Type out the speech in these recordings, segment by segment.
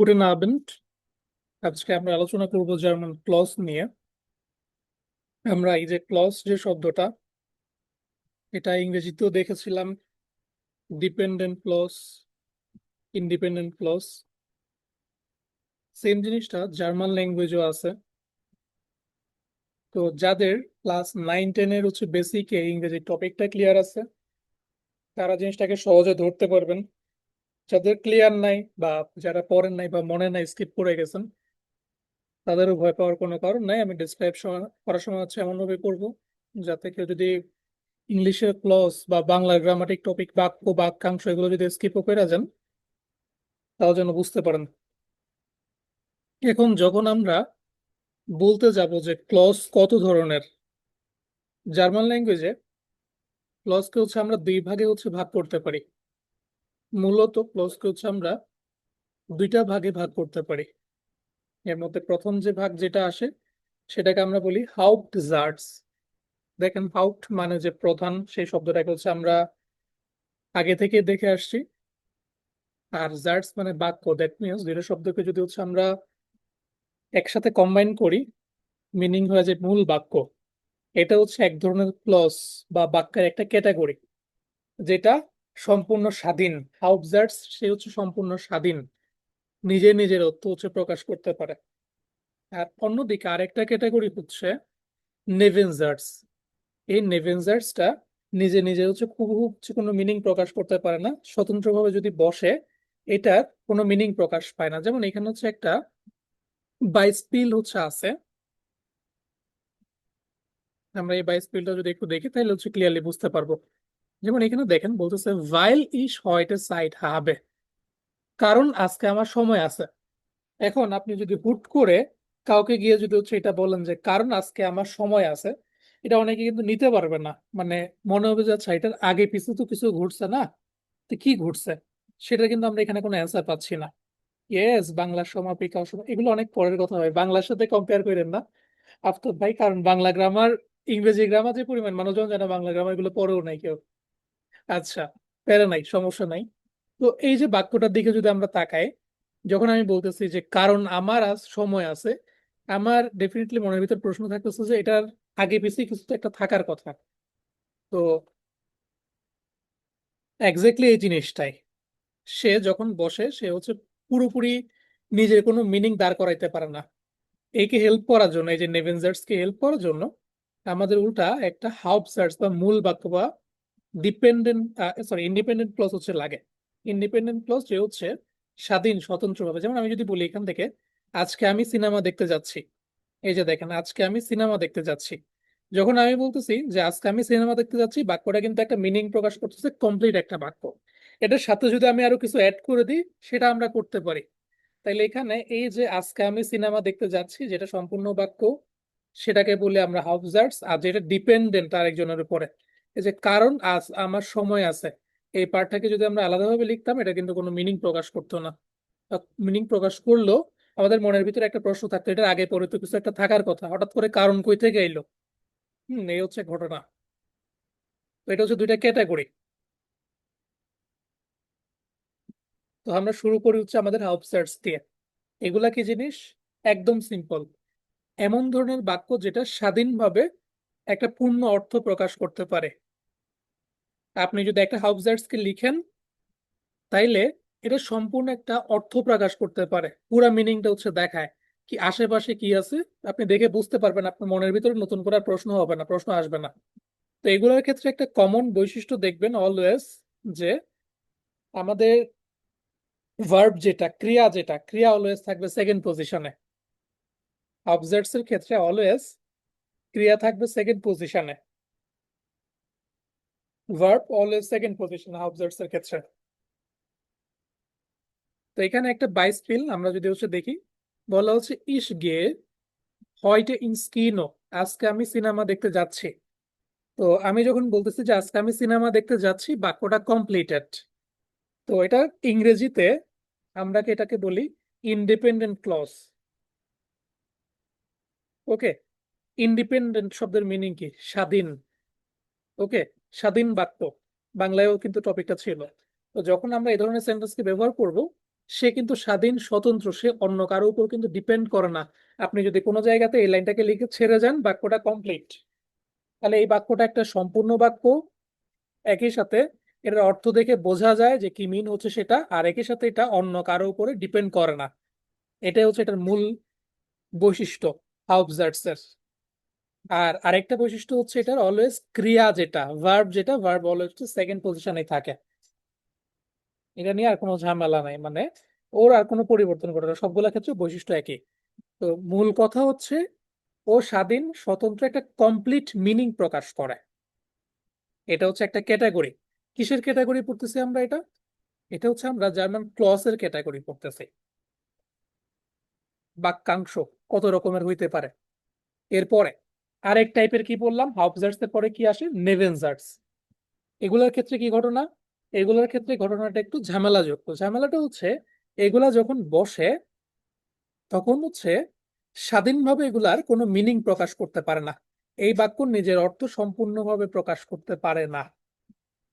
Guten Abend. আজকে আমরা আলোচনা করব জার্মান ক্লজ নিয়ে। আমরা এই যে ক্লজ যে শব্দটা, এটা ইংরেজিতেও দেখেছিলাম dependent clause independent clause same জিনিসটা জার্মান ল্যাঙ্গুয়েজও আছে। তো যাদের ক্লাস নাইন টেনের হচ্ছে বেসিক ইংরেজি টপিকটা ক্লিয়ার আছে, তারা জিনিসটাকে সহজে ধরতে পারবেন। যাদের ক্লিয়ার নাই বা যারা পড়েন নাই বা মনে নাই স্কিপ করে গেছেন, তাদেরও ভয় পাওয়ার কোনো কারণ নাই। আমি ডিসক্রাইব করার সময় হচ্ছে এমনভাবে করব যাতে কেউ যদি ইংলিশের ক্লজ বা বাংলা গ্রামাটিক টপিক বাক্য, বাক্যাংশ এগুলো যদি স্কিপও করে যান, তাও যেন বুঝতে পারেন। এখন যখন আমরা বলতে যাব যে ক্লজ কত ধরনের জার্মান ল্যাঙ্গুয়েজে ক্লজকে হচ্ছে আমরা দুই ভাগে হচ্ছে ভাগ করতে পারি। মূলত ক্লজকে হচ্ছে আমরা দুইটা ভাগে ভাগ করতে পারি। এর মধ্যে প্রথম যে ভাগ যেটা আসে, সেটাকে আমরা বলি হাউপ্ট জার্টস দেখেন হাউপ্ট মানে যে প্রধান, সেই শব্দটাকে হচ্ছে আমরা আগে থেকে দেখে আসছি। আর জার্টস মানে বাক্য দ্যাট মিনস দুটো শব্দকে যদি হচ্ছে আমরা একসাথে কম্বাইন করি মিনিং হয়ে যে মূল বাক্য। এটা হচ্ছে এক ধরনের ক্লজ বা বাক্যের একটা ক্যাটাগরি যেটা সম্পূর্ণ স্বাধীন। হাউপজার্টস সে হচ্ছে সম্পূর্ণ স্বাধীন। নিজে নিজের অর্থ হচ্ছে প্রকাশ করতে পারে। আর অন্যদিকে আরেকটা ক্যাটাগরি হচ্ছে নেভেনজার্টস এই নেভেনজার্টসটা নিজে নিজে হচ্ছে খুব হচ্ছে কোনো মিনিং প্রকাশ করতে পারে না। স্বতন্ত্রভাবে যদি বসে, এটার কোনো মিনিং প্রকাশ পায় না। যেমন এখানে হচ্ছে একটা বাইসপিল হচ্ছে আছে। আমরা এই বাইসপিলটা যদি একটু দেখি, তাহলে হচ্ছে ক্লিয়ারলি বুঝতে পারব। যেমন এখানে দেখেন বলতেছে ভাইল ইস হয়টে সাইড হবে। কারণ আজকে আমার সময় আছে। এখন আপনি যদি হুট করে কাউকে গিয়ে যদি হচ্ছে এটা বলেন যে, কারণ আজকে আমার সময় আছে, এটা অনেকে কিন্তু নিতে পারবে না। মানে মনে হবে যে আচ্ছা এটার আগে পিছু তো কিছু ঘটছে না। তো কি ঘটছে সেটা কিন্তু আমরা এখানে কোনো অ্যান্সার পাচ্ছি না। ইয়েস বাংলার সমাপিকা অসম এগুলো অনেক পরের কথা হয় বাংলার সাথে কম্পেয়ার করেন না। আফতাব ভাই, কারণ বাংলা গ্রামার ইংরেজি গ্রামার যে পরিমাণ, মানুষজন জানে বাংলা গ্রামার এগুলো পড়েও নাই কেউ। আচ্ছা প্যারা নাই, সমস্যা নাই। তো এই যে বাক্যটার দিকে যদি আমরা তাকাই, যখন আমি বলতেছি যে কারণ আমার আজ সময় আছে, আমার ডেফিনেটলি মনের ভিতর প্রশ্ন থাকতেছে যে এটার আগে পিছিয়ে কিছু তো একটা থাকার কথা। তো এক্স্যাক্টলি এই জিনিসটাই। সে যখন বসে, সে হচ্ছে পুরোপুরি নিজের কোনো মিনিং দাঁড় করাইতে পারে না। একে হেল্প করার জন্য, এই যে নেভেনজার্স কে হেল্প করার জন্য, আমাদের উল্টা একটা হাউপসার্স বা মূল বাক্য বা ডিপেন্ডেন্ট সরি ইন্ডিপেন্ডেন্ট ক্লজ হচ্ছে লাগে। ইন্ডিপেন্ডেন্ট ক্লজ যে হচ্ছে স্বাধীন, স্বতন্ত্রভাবে। যেমন আমি যদি বলি এখান থেকে, আজকে আমি সিনেমা দেখতে যাচ্ছি। এই যে দেখেন, আজকে আমি সিনেমা দেখতে যাচ্ছি। যখন আমি বলতেছি যে আজকে আমি সিনেমা দেখতে যাচ্ছি, বাক্যটা কিন্তু একটা মিনিং প্রকাশ করতেছে কমপ্লিট একটা বাক্য। এটার সাথে যদি আমি আরও কিছু অ্যাড করে দিই, সেটা আমরা করতে পারি। তাইলে এখানে এই যে আজকে আমি সিনেমা দেখতে যাচ্ছি, যেটা সম্পূর্ণ বাক্য, সেটাকে বলে আমরা হাউজার্স আর যেটা ডিপেন্ডেন্ট আরেকজনের উপরে। এই যে কারণ আজ আমার সময় আছে। এই পার্টটাকে যদি আমরা আলাদাভাবে লিখতাম, এটা কিন্তু কোনো মিনিং প্রকাশ করতো না। মিনিং প্রকাশ করলেও আমাদের মনের ভিতরে একটা প্রশ্ন থাকতো, এটার আগে পরে তো কিছু একটা থাকার কথা, হঠাৎ করে কারণ কই থেকে এলো? হম, এই হচ্ছে ঘটনা। এটা হচ্ছে দুইটা ক্যাটাগরি। তো আমরা শুরু করি হচ্ছে আমাদের হাউপসার্টস দিয়ে। এগুলা কি জিনিস? একদম সিম্পল এমন ধরনের বাক্য যেটা স্বাধীনভাবে একটা পূর্ণ অর্থ প্রকাশ করতে পারে। আপনি যদি একটা হাউপসার্টসকে লিখেন, তাইলে এটা সম্পূর্ণ একটা অর্থ প্রকাশ করতে পারে। পুরা মিনিংটা হচ্ছে দেখায়। কি আশেপাশে কি আছে, আপনি দেখে বুঝতে পারবেন, আপনার মনের ভিতরে নতুন করে প্রশ্ন হবে না, প্রশ্ন আসবে না। তো এগুলোর ক্ষেত্রে একটা কমন বৈশিষ্ট্য দেখবেন অলওয়েজ যে আমাদের ভার্ব যেটা, ক্রিয়া যেটা, ক্রিয়া অলওয়েজ থাকবে সেকেন্ড পজিশনে অবজেক্টস এর ক্ষেত্রে অলওয়েজ ক্রিয়া থাকবে সেকেন্ড পজিশনে verb always second position objects এর ক্ষেত্রে। তো এখানে একটা বাইস ফিল আমরা যদি হচ্ছে দেখি, বলা হচ্ছে ইস গে, হয়টে ইন স্কিনো, আজকে আমি সিনেমা দেখতে যাচ্ছি। তো আমি যখন বলতেছি যে, আজকে আমি সিনেমা দেখতে যাচ্ছি, বাক্যটা কমপ্লিটেড তো এটা ইংরেজিতে আমরা এটাকে বলি ইন্ডিপেন্ডেন্ট ক্লজ ওকে ইন্ডিপেন্ডেন্ট শব্দের মিনিং কি? স্বাধীন। ওকে স্বাধীন বাক্য। বাংলায়ও কিন্তু টপিকটা ছিল। তো যখন আমরা এই ধরনের সেন্টেন্সকে ব্যবহার করব, সে কিন্তু স্বাধীন, স্বতন্ত্র, সে অন্য কারও উপর কিন্তু ডিপেন্ড করে না। আপনি যদি কোনো জায়গাতে এই লাইনটাকে লিখে ছেড়ে যান, বাক্যটা কমপ্লিট। তাহলে এই বাক্যটা একটা সম্পূর্ণ বাক্য। একই সাথে এটার অর্থ দেখে বোঝা যায় যে কি মিন হচ্ছে সেটা, আর একই সাথে এটা অন্য কারও উপরে ডিপেন্ড করে না। এটাই হচ্ছে এটার মূল বৈশিষ্ট্য হাউবজার্টস এর আর আরেকটা বৈশিষ্ট্য হচ্ছে এটার অলওয়েজ ক্রিয়া যেটা ভার্ব যেটা ভার্ব অলওয়েজ সেকেন্ড পজিশনে থাকে। এটা নিয়ে আর কোনো ঝামেলা নাই মানে ওর আর কোনো পরিবর্তন ঘটে না, সবগুলা ক্ষেত্রে বৈশিষ্ট্য একই। তো মূল কথা হচ্ছে, ও স্বাধীন, স্বতন্ত্র একটা কমপ্লিট মিনিং প্রকাশ করে। এটা হচ্ছে একটা ক্যাটাগরি কিসের ক্যাটাগরি পড়তেছি আমরা এটা? এটা হচ্ছে আমরা জার্মান ক্লসের ক্যাটাগরি পড়তেছি। বাক্যাংশ কত রকমের হইতে পারে? এরপরে আরেক টাইপের কি বললাম? হাউবজার্স এর পরে কি আসে? নেভেনজার্স। এগুলোর ক্ষেত্রে কি ঘটনা? এগুলোর ক্ষেত্রে ঘটনাটা একটু ঝামেলাযুক্ত। ঝামেলাটা হচ্ছে, এগুলা যখন বসে, তখন হচ্ছে স্বাধীনভাবে এগুলার কোনো মিনিং প্রকাশ করতে পারে না। এই বাক্য নিজের অর্থ সম্পূর্ণভাবে প্রকাশ করতে পারে না।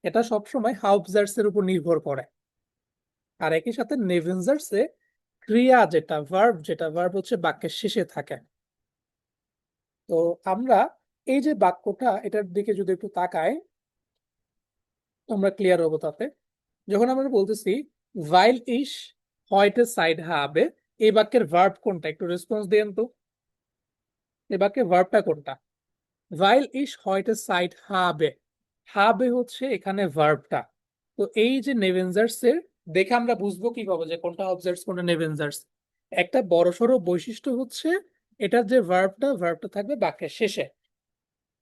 এটা সবসময় হাউবজার্স এর উপর নির্ভর করে। আর একই সাথে নেভেনজার্স এ ক্রিয়া যেটা, ভার্ব যেটা, ভার্ব হচ্ছে বাক্যের শেষে থাকে। তো আমরা এই যে বাক্যটা, এটার দিকে যদি একটু তাকাই, আমরা ক্লিয়ার হব তাতে। যখন আমরা বলতেছি ভাইল ইস হয়টে সাইড হবে, এই বাক্যের ভার্ব কোনটা? একটু রেসপন্স দেন তো। এই বাক্যের ভার্বটা কোনটা? ভাইল ইস হয়টে সাইড হবে। হবে হচ্ছে এখানে ভার্বটা তো এই যে নেভেনজার্স এর, দেখে আমরা বুঝব কীভাবে যে কোনটা অবজার্ভস কোনটা নেভেনজার্স একটা বড়সড় বৈশিষ্ট্য হচ্ছে এটার যে ভার্বটা ভার্বটা থাকবে বাক্যের শেষে।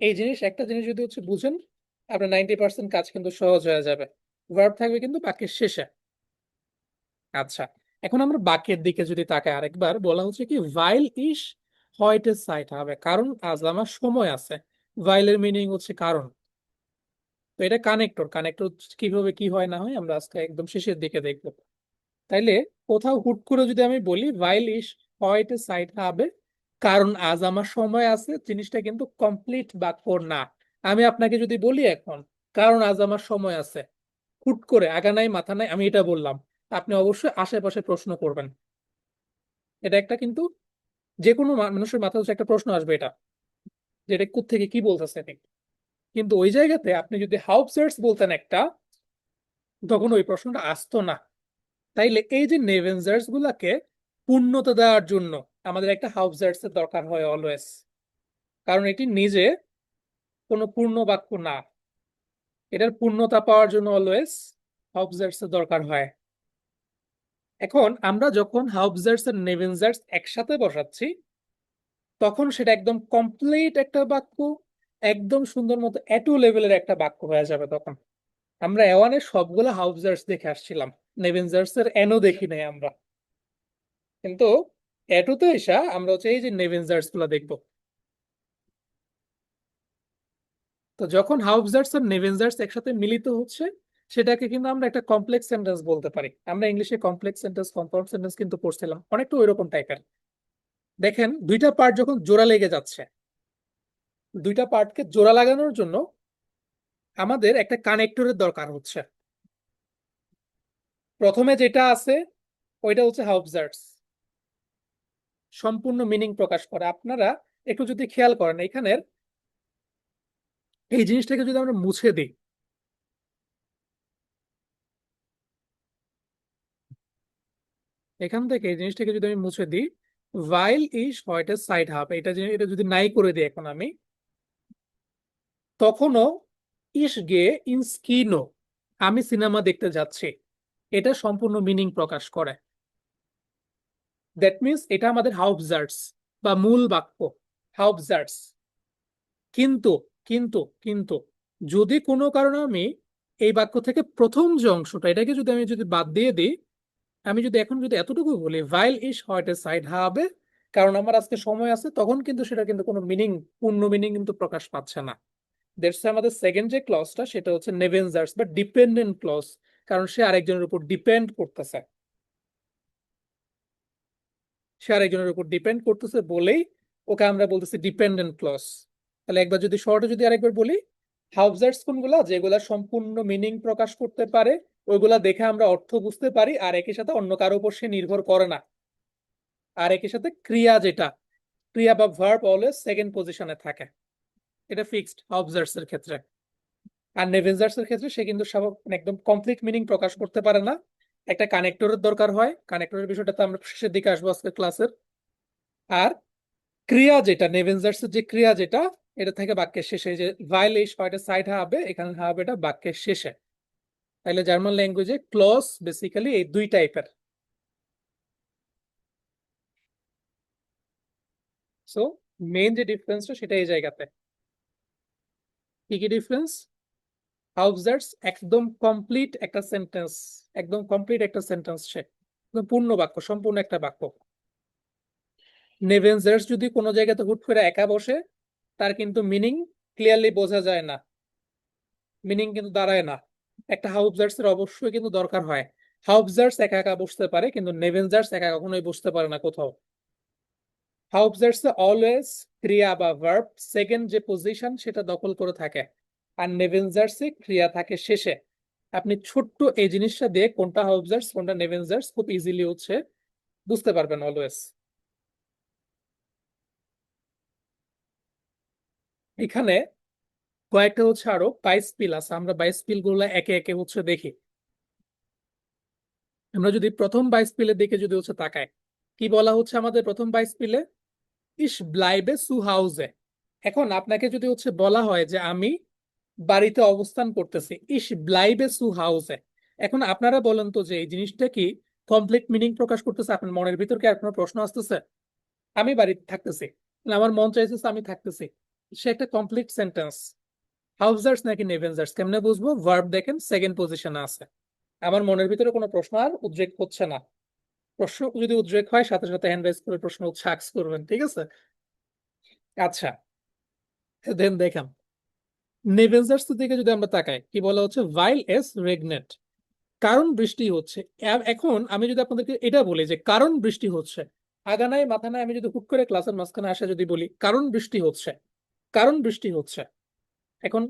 এই জিনিস, একটা জিনিস যদি হচ্ছে বুঝেন, আপনার নাইনটি পার্সেন্ট কাজ কিন্তু সহজ হয়ে যাবে। ভার্ব থাকবে কিন্তু বাক্যের শেষে। আচ্ছা এখন আমরা বাক্যের দিকে যদি তাকাই আরেকবার, বলা হচ্ছে কি ভাইল ইস হয়টে সাইট হবে, কারণ আজ আমার সময় আছে। ভাইলের মিনিং হচ্ছে কারণ। তো এটা কানেক্টর কানেক্টর কীভাবে কি হয় না হয় আমরা আজকে একদম শেষের দিকে দেখব। তাইলে কোথাও হুট করে যদি আমি বলি ভাইল ইস হয়টে সাইট হবে কারণ আজ আমার সময় আছে, জিনিসটা কিন্তু কমপ্লিট বাক্য না আমি আপনাকে যদি বলি এখন, কারণ আজ আমার সময় আছে, হুট করে, আগা নাই, মাথা নাই, আমি এটা বললাম, আপনি অবশ্যই আশেপাশে প্রশ্ন করবেন। এটা একটা কিন্তু যে কোনো মানুষের মাথায় একটা প্রশ্ন আসবে এটা, যে এটা থেকে কি বলতেছে কিন্তু ওই জায়গাতে আপনি যদি হাউবজার্স বলতেন একটা, তখন ওই প্রশ্নটা আসতো না। তাইলে এই যে নেভেনজার্স গুলাকে পূর্ণতা দেওয়ার জন্য আমাদের একটা হাউবজার্স এর দরকার হয় অলওয়েজ কারণ এটি নিজে কোনো পূর্ণ বাক্য না। এটার পূর্ণতা পাওয়ার জন্য অলওয়েজ হাউবজার্স এর দরকার হয়। এখন আমরা যখন হাউবজার্স আর নেভেনজার্স একসাথে বসাচ্ছি, তখন সেটা একদম কমপ্লিট একটা বাক্য, একদম সুন্দর মতো এটু লেভেলের একটা বাক্য হয়ে যাবে তখন। আমরা এওয়ানের সবগুলো হাউবজার্স দেখে আসছিলাম। নেভেনজার্স এর এনও দেখি নাই আমরা। কিন্তু এটুতে এসা, আমরা হচ্ছে এই যে নেভেনজার্সগুলো দেখব। তো যখন হাউবজার্স আর নেভেনজার্স একসাথে মিলিত হচ্ছে, সেটাকে কিন্তু আমরা একটা কমপ্লেক্স সেন্টেন্স বলতে পারি। আমরা ইংলিশে কমপ্লেক্স সেন্টেন্স কম্পাউন্ড সেন্টেন্স কিন্তু পড়ছিলাম। অনেকটা ওই রকম টাইপের। দেখেন, দুইটা পার্ট যখন জোড়া লেগে যাচ্ছে, দুইটা পার্টকে জোড়া লাগানোর জন্য আমাদের একটা কানেক্টরের দরকার হচ্ছে। প্রথমে যেটা আছে, ওইটা হচ্ছে হাউবজার্স সম্পূর্ণ মিনিং প্রকাশ করে। আপনারা একটু যদি খেয়াল করেন, এখানের এই জিনিসটাকে যদি আমরা মুছে দিই, এখান থেকে এই জিনিসটাকে যদি আমি মুছে দিই ভাইল ইস হোয়াইট সাইড হাফ এটা এটা যদি নাই করে দিই এখন আমি, তখনও ইস গে ইন স্কিনো আমি সিনেমা দেখতে যাচ্ছি। এটা সম্পূর্ণ মিনিং প্রকাশ করে। দ্যাট মিন্স এটা আমাদের হাউবজার্স বা মূল বাক্য হাউবজার্স কিন্তু কিন্তু কিন্তু, যদি কোনো কারণে আমি এই বাক্য থেকে প্রথম যে অংশটা, এটাকে যদি আমি যদি বাদ দিয়ে দিই, আমি যদি এখন যদি এতটুকু বলি ভাইল ইস হোয়াইট সাইড হবে, কারণ আমার আজকে সময় আছে, তখন কিন্তু সেটা কিন্তু কোনো মিনিং পূর্ণ মিনিং কিন্তু প্রকাশ পাচ্ছে না। দ্যাটস আমাদের সেকেন্ড যে ক্লজটা সেটা হচ্ছে নেভেনজার্স বা ডিপেন্ডেন্ট ক্লস কারণ সে আরেকজনের উপর ডিপেন্ড করতেছে। সে আরেকজনের উপর ডিপেন্ড করতেছে বলেই ওকে আমরা বলতেছি ডিপেন্ডেন্ট ক্লজ তাহলে একবার যদি শর্টে যদি আরেকবার বলি হাউবজার্স কোনগুলা? যেগুলা সম্পূর্ণ মিনিং প্রকাশ করতে পারে, ওইগুলা দেখে আমরা অর্থ বুঝতে পারি, আর একই সাথে অন্য কারও উপর সে নির্ভর করে না। আর একই সাথে ক্রিয়া যেটা, ক্রিয়া বা ভার্ব অলওয়েজ সেকেন্ড পজিশনে থাকে। এটা ফিক্সড অবজার্ভস এর ক্ষেত্রে। আর নেভেঞ্জার্স এর ক্ষেত্রে সে কিন্তু মানে একদম কমপ্লিট মিনিং প্রকাশ করতে পারে না। একটা কানেক্টরের দরকার হয়। কানেক্টরের বিষয়টা তো আমরা শেষের দিকে আসব আজকে ক্লাসের আর ক্রিয়া যেটা নেভেঞ্জার্স যে ক্রিয়া যেটা, এটা থেকে বাক্যের শেষে যে ভাইল এই ছয়টা সাইড হবে, এখানে হবে এটা বাক্যের শেষে। তাহলে জার্মান ল্যাঙ্গুয়েজে ক্লজ বেসিক্যালি এই দুই টাইপের সো মেইন যে ডিফারেন্সটা সেটা এই জায়গাতে। কি কি ডিফারেন্স হাউজার্স একদম কমপ্লিট একটা সেন্টেন্স একদম কমপ্লিট একটা সেন্টেন্স সে। পূর্ণ বাক্য, সম্পূর্ণ একটা বাক্য। নেভেঞ্জার্স যদি কোনো জায়গাতে হুট করে একা বসে, তার কিন্তু মিনিং ক্লিয়ারলি বোঝা যায় না। মিনিং কিন্তু দাঁড়ায় না। একটা হাউজার্স এর অবশ্যই কিন্তু দরকার হয়। হাউজার্স একা একা বসতে পারে, কিন্তু নেভেঞ্জার্স একা কখনোই বসতে পারে না কোথাও। হাউজার্স অলওয়েজ ক্রিয়া বা ভার্ব সেকেন্ড যে পজিশন সেটা দখল করে থাকে। আর নেভেঞ্জার্সে ক্রিয়া থাকে শেষে। আপনি ছোট্ট এই জিনিসটা দিয়ে কোনটা হাউজার্স কোনটা নেভেঞ্জার্স খুব ইজিলি হচ্ছে, বুঝতে পারবেন অলওয়েজ এখানে কয়েকটা হচ্ছে আরও বাইশ পিল আছে, আমরা বাইশ পিলগুলো একে একে হচ্ছে দেখি। আমরা যদি প্রথম বাইশ পিলের দিকে যদি হচ্ছে তাকাই, কি বলা হচ্ছে আমাদের প্রথম বাইশ পিলে ইস ব্লাইবে সু হাউজে এখন আপনাকে যদি হচ্ছে বলা হয় যে আমি বাড়িতে অবস্থান করতেছি। ইস ব্লাইবে সু হাউজে এখন আপনারা বলেন তো যে এই জিনিসটা কি কমপ্লিট মিনিং প্রকাশ করতেছে? আপনার মনের ভিতর কি আর কোনো প্রশ্ন আসতেছে? আমি বাড়িতে থাকতেছি। আমার মন চাইতেছে আমি থাকতেছি। সে একটা কমপ্লিট সেন্টেন্স হাউজার্স নাকি নেভেঞ্জার্স কেমনে বুঝব? ভার্ব দেখেন সেকেন্ড পজিশনে আছে। আমার মনের ভিতরে কোনো প্রশ্ন আর উদ্রেক হচ্ছে না। প্রশ্ন যদি উদ্রেক হয়, সাথে সাথে হ্যান্ড রাইজ করে প্রশ্ন আক্স করবেন, ঠিক আছে? আচ্ছা দেন দেখাম নেভেঞ্জার্স দিকে যদি আমরা তাকাই, কি বলা হচ্ছে? ভাইল এস রেগনেট কারণ বৃষ্টি হচ্ছে। এখন আমি যদি আপনাদেরকে এটা বলি যে কারণ বৃষ্টি হচ্ছে, আগা নাই, মাথা নাই, আমি যদি হুট করে ক্লাসের মাঝখানে আসা যদি বলি, কারণ বৃষ্টি হচ্ছে। কারণ বৃষ্টি হচ্ছে। এখন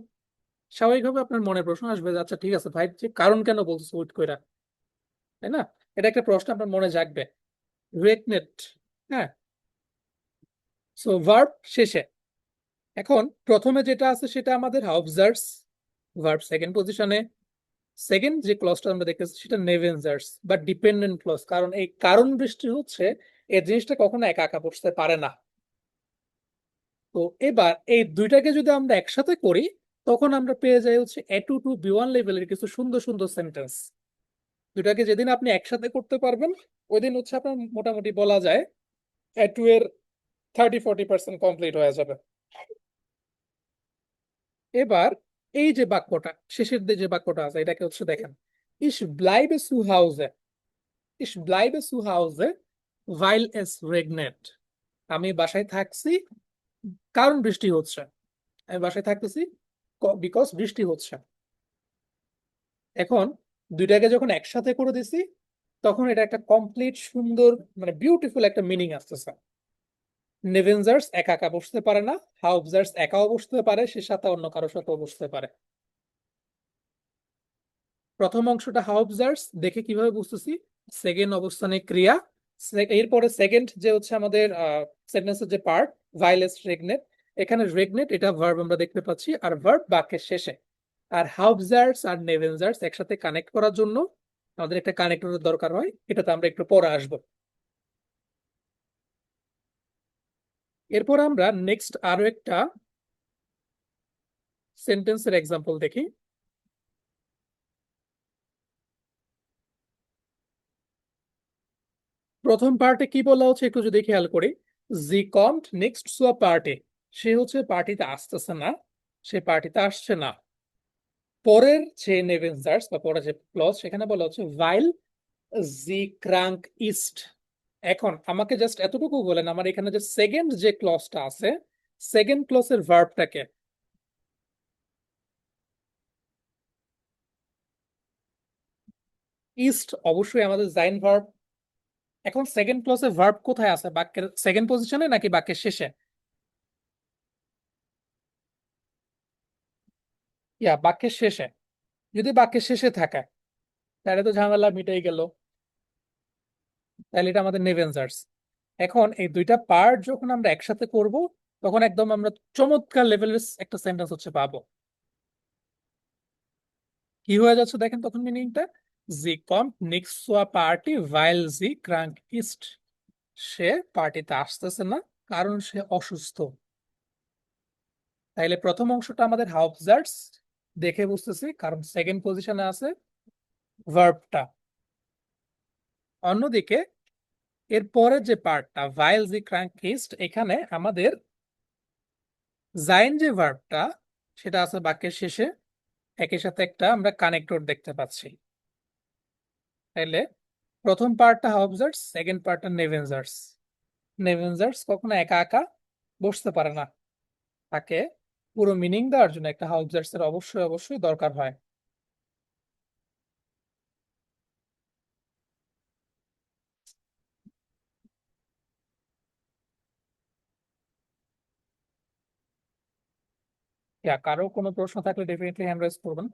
স্বাভাবিকভাবে আপনার মনে প্রশ্ন আসবে যে আচ্ছা ঠিক আছে ভাই, যে কারণ কেন বলছো হুট করে? তাই না? এটা একটা প্রশ্ন আপনার মনে জাগবে। রেগনেট হ্যাঁ? সো ভার্ব শেষে। এখন প্রথমে যেটা আছে সেটা আমাদের অবজার্ভস ভার্ব সেকেন্ড পজিশনে সেকেন্ড যে ক্লজটা আমরা দেখতেছি সেটা নেভেঞ্জার্স বা ডিপেন্ডেন্ট ক্লজ কারণ এই কারণ বৃষ্টি হচ্ছে, এই জিনিসটা কখনো একা একা বসতে পারে না। তো এবার এই দুইটাকে যদি আমরা একসাথে করি, তখন আমরা পেয়ে যাই হচ্ছে A two to B one লেভেলের কিছু সুন্দর সুন্দর সেন্টেন্স দুটাকে যেদিন আপনি একসাথে করতে পারবেন ওই দিন হচ্ছে আপনার মোটামুটি বলা যায় এ টু এর থার্টি ফোর্টি পার্সেন্ট কমপ্লিট হয়ে যাবে। এবার এই যে বাক্যটা, শেষের যে বাক্যটা আছে, এটাকে হচ্ছে দেখেন ইস ব্লাইবে সু হাউজে ইস ব্লাইবে সু হাউজে ভাইল এস রেগনেট, আমি বাসায় থাকছি, কারণ বৃষ্টি হচ্ছে, আমি বাসায় থাকতেছি বিকজ বৃষ্টি হচ্ছে। এখন দুইটাকে যখন একসাথে করে দিছি, তখন এটা একটা কমপ্লিট সুন্দর মানে বিউটিফুল একটা মিনিং আসতেছে। নেভেঞ্জার্স একা একা বসতে পারে না হাউবজার্স একাও বসতে পারে, সে সাথে অন্য কারোর সাথেও বসতে পারে। প্রথম অংশটা হাউবজার্স দেখে কীভাবে বুঝতেছি? সেকেন্ড অবস্থানে ক্রিয়া এরপরে সেকেন্ড যে হচ্ছে আমাদের সেন্টেন্সের যে পার্ট ভাইলেস রেগনেট এখানে রেগনেট এটা ভার্ব আমরা দেখতে পাচ্ছি, আর ভার্ব বাক্যের শেষে। আর হাউবজার্স আর নেভেঞ্জার্স একসাথে কানেক্ট করার জন্য আমাদের একটা কানেক্টরের দরকার হয়, এটাতে আমরা একটু পরে আসব। এরপর আমরা নেক্সট আরও একটা সেন্টেন্সের এক্সাম্পল দেখি। প্রথম পার্টে কি বলা হচ্ছে একটু যদি খেয়াল করি। জি কমড নেক্সট আ পার্টি সে হচ্ছে পার্টিতে আসতেছে না, সে পার্টিতে আসছে না। পরের যে নেভেন্সার্স বা পরের যে ক্লজ সেখানে বলা হচ্ছে ভাইল জি ক্রাঙ্ক ইস্ট এখন আমাকে জাস্ট এতটুকু বলেন, আমার এখানে যে সেকেন্ড যে ক্লজটা আছে সেকেন্ড ক্লজের ভার্বটাকে ইস্ট অবশ্যই আমাদের জাইন ভার্ব এখন সেকেন্ড ক্লজে ভার্ব কোথায় আছে? বাক্যের সেকেন্ড পজিশনে নাকি বাক্যের শেষে? ইয়া বাক্যের শেষে। যদি বাক্যের শেষে থাকে, তাহলে তো ঝামেলা মিটাই গেল। তাহলে এটা আমাদের নেভেনজার্স এখন এই দুইটা পার্ট যখন আমরা একসাথে করব, তখন একদম আমরা চমৎকার লেভেলের একটা সেন্টেন্স হচ্ছে পাবো। কি হয়ে যাচ্ছে দেখেন তখন মিনিংটা জি কম নিক্স পার্টি ভাইল জি ক্রাঙ্ক ইস্ট সে পার্টিতে আসতেছে না, কারণ সে অসুস্থ। তাইলে প্রথম অংশটা আমাদের হাউজার্স দেখে বুঝতেছি, কারণ সেকেন্ড পজিশনে আছে ভার্বটা অন্যদিকে এর পরের যে পার্টটা ভাইল জি ক্রাঙ্কিস্ট এখানে আমাদের জাইন যে ভার্বটা সেটা আছে বাক্যের শেষে একই সাথে একটা আমরা কানেক্টর দেখতে পাচ্ছি। তাইলে প্রথম পার্টটা হাউজার্স সেকেন্ড পার্টটা নেভেনজার্স নেভেনজার্স কখনো একা একা বসতে পারে না। তাকে পুরো মিনিং দেওয়ার জন্য একটা হাউজার্স এর অবশ্যই অবশ্যই দরকার হয়। কারও কোনো প্রশ্ন থাকলে ডেফিনেটলি হ্যান্ড রাইজ করবেন।